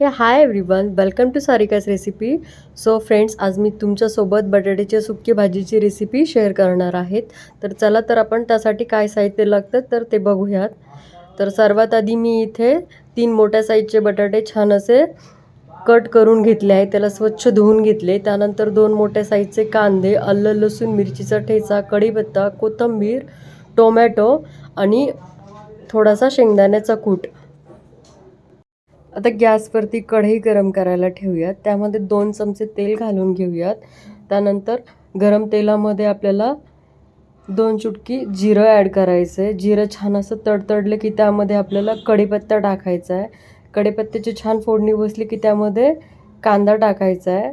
Hey hi everyone welcome to सारिकाच recipe so friends आज मी तुमच्यासोबत बटाट्याच्या सुकी भाजीची रेसिपी शेअर करणार आहेत. तर चला तर आपण त्यासाठी काय साहित्य लागतं तर ते बघूयात. तर सर्वात आधी मी इथे तीन मोठ्या साईजचे बटाटे छान असे कट करून घेतले आहे त्याला स्वच्छ धुवून घेतले. त्यानंतर दोन मोठ्या साईजचे कांदे अल्लं लसूण मिरचीचा ठेचा कढीपत्ता कोथिंबीर टोमॅटो आणि थोडासा शेंगदाण्याचा कूट. आता गॅसवरती कढई गरम करायला ठेवूयात. त्यामध्ये दोन चमचे तेल घालून घेऊयात. त्यानंतर गरम तेलामध्ये आपल्याला दोन चुटकी जिरं ॲड करायचं आहे जिरं छान असं तडतडलं की त्यामध्ये आपल्याला कढीपत्ता टाकायचा आहे कढीपत्त्याची छान फोडणी बसली की त्यामध्ये कांदा टाकायचा आहे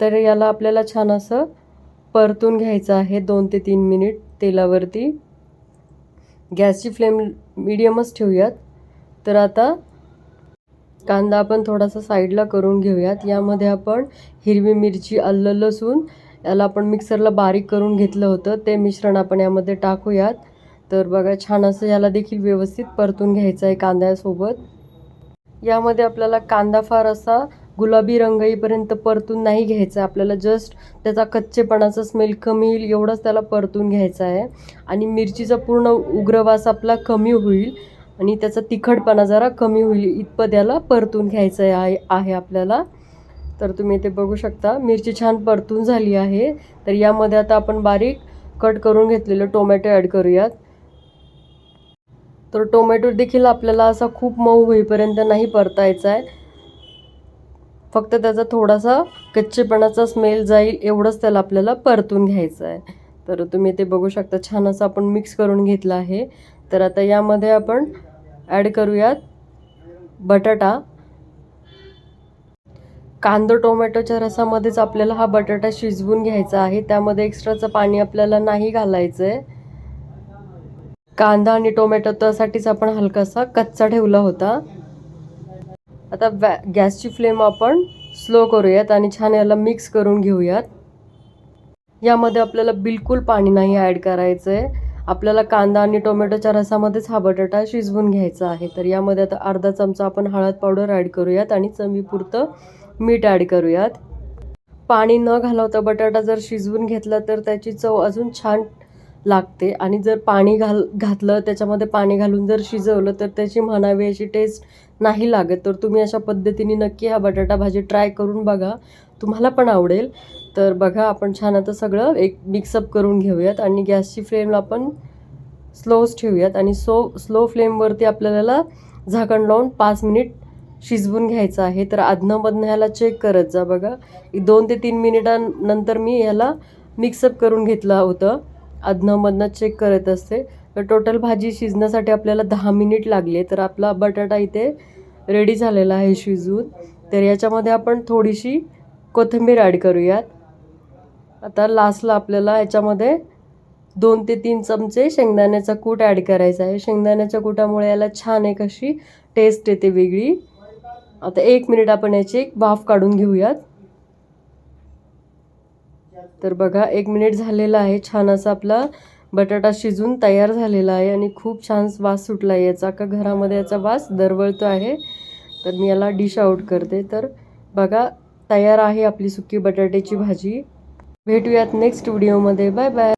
तर याला आपल्याला छान असं परतून घ्यायचं आहे दोन ते तीन मिनिट तेलावरती. गॅसची फ्लेम मिडियमच ठेवूयात. तर आता कांदा आपण थोडासा साईडला करून घेऊयात. यामध्ये आपण हिरवी मिरची आलं लसूण याला आपण मिक्सरला बारीक करून घेतलं होतं. ते मिश्रण आपण यामध्ये टाकूयात. तर बघा छान असं याला देखील व्यवस्थित परतून घ्यायचं आहे कांद्यासोबत. यामध्ये आपल्याला कांदा फार असा गुलाबी रंग येईपर्यंत परतून नाही घ्यायचा आपल्याला जस्ट त्याचा कच्चेपणाचा स्मेल कमी येईल एवढंच त्याला परतून घ्यायचा आहे. आणि मिरचीचा पूर्ण उग्रवास आपला कमी होईल. आणि त्याचा तिखटपणा जरा कमी होईल इतपत याला परतून घ्यायचं आहे आहे आपल्याला. तर तुम्ही ते बघू शकता मिरची छान परतून झाली आहे. तर यामध्ये आता आपण बारीक कट करून घेतलेलं टोमॅटो ॲड करूयात. तर टोमॅटो देखील आपल्याला असा खूप मऊ होईपर्यंत नाही परतायचा आहे फक्त त्याचा थोडासा कच्चेपणाचा स्मेल जाईल एवढंच त्याला आपल्याला परतून घ्यायचं आहे तर तुम्ही ते बघू शकता छान असं आपण मिक्स करून घेतलं आहे. तर आता यामध्ये आपण ॲड करूयात बटाटा. कांदा टोमॅटोच्या रसामध्येच आपल्याला हा बटाटा शिजवून घ्यायचा आहे. त्यामध्ये एक्स्ट्राचं पाणी आपल्याला नाही घालायचं आहे कांदा आणि टोमॅटो त्यासाठीच आपण हलकासा कच्चा ठेवला होता. आता वॅ गॅसची फ्लेम आपण स्लो करूयात आणि छान याला मिक्स करून घेऊयात. यामध्ये आपल्याला बिलकुल पाणी नाही ॲड करायचं आहे आपल्याला कांदा आणि टोमॅटोच्या रसामध्येच हा बटाटा शिजवून घ्यायचा आहे. तर यामध्ये आता अर्धा चमचा आपण हळद पावडर ॲड करूयात आणि चवीपुरतं मीठ ॲड करूयात. पाणी न घालवता बटाटा जर शिजवून घेतला तर त्याची चव अजून छान लागते आणि जर पाणी घाल घातलं त्याच्यामध्ये पाणी घालून जर शिजवलं तर त्याची म्हणावी अशी टेस्ट नाही लागत. तर तुम्ही अशा पद्धतीने नक्की हा बटाटा भाजी ट्राय करून बघा. तुम्हाला पण आवडेल. तर बघा आपण छान आता सगळं एक मिक्सअप करून घेऊयात आणि गॅसची फ्लेमला आपण स्लोच ठेवूयात आणि सो स्लो फ्लेमवरती आपल्याला झाकण लावून पाच मिनिट शिजवून घ्यायचं आहे. तर आधनंमधनं ह्याला चेक करत जा बघा. दोन ते तीन मिनिटांनंतर मी ह्याला मिक्सअप करून घेतलं होतं. अधनंमधनं चेक करत असते. तर टोटल भाजी शिजण्यासाठी आपल्याला दहा मिनिट लागले. तर आपला बटाटा इथे रेडी झालेला आहे शिजवून तर याच्यामध्ये आपण थोडीशी कोथिंबीर ॲड करूयात. आता लास्टला आपल्याला याच्यामध्ये दोन ते तीन चमचे शेंगदाण्याचा कूट ॲड करायचा आहे. शेंगदाण्याच्या कुटामुळे याला छान एक अशी टेस्ट येते वेगळी. आता एक मिनिट आपण याची एक वाफ काढून घेऊयात. तर बघा एक मिनिट झालेला आहे. छान असा आपला बटाटा शिजून तयार झालेला आहे आणि खूप छान वास सुटला आहे याचा. का घरामध्ये याचा वास दरवळतो आहे. तर मी याला डिश आऊट करते. तर बघा तयार आहे आपली सुकी बटाट्याची भाजी. भेटूयात नेक्स्ट व्हिडिओमध्ये बाय बाय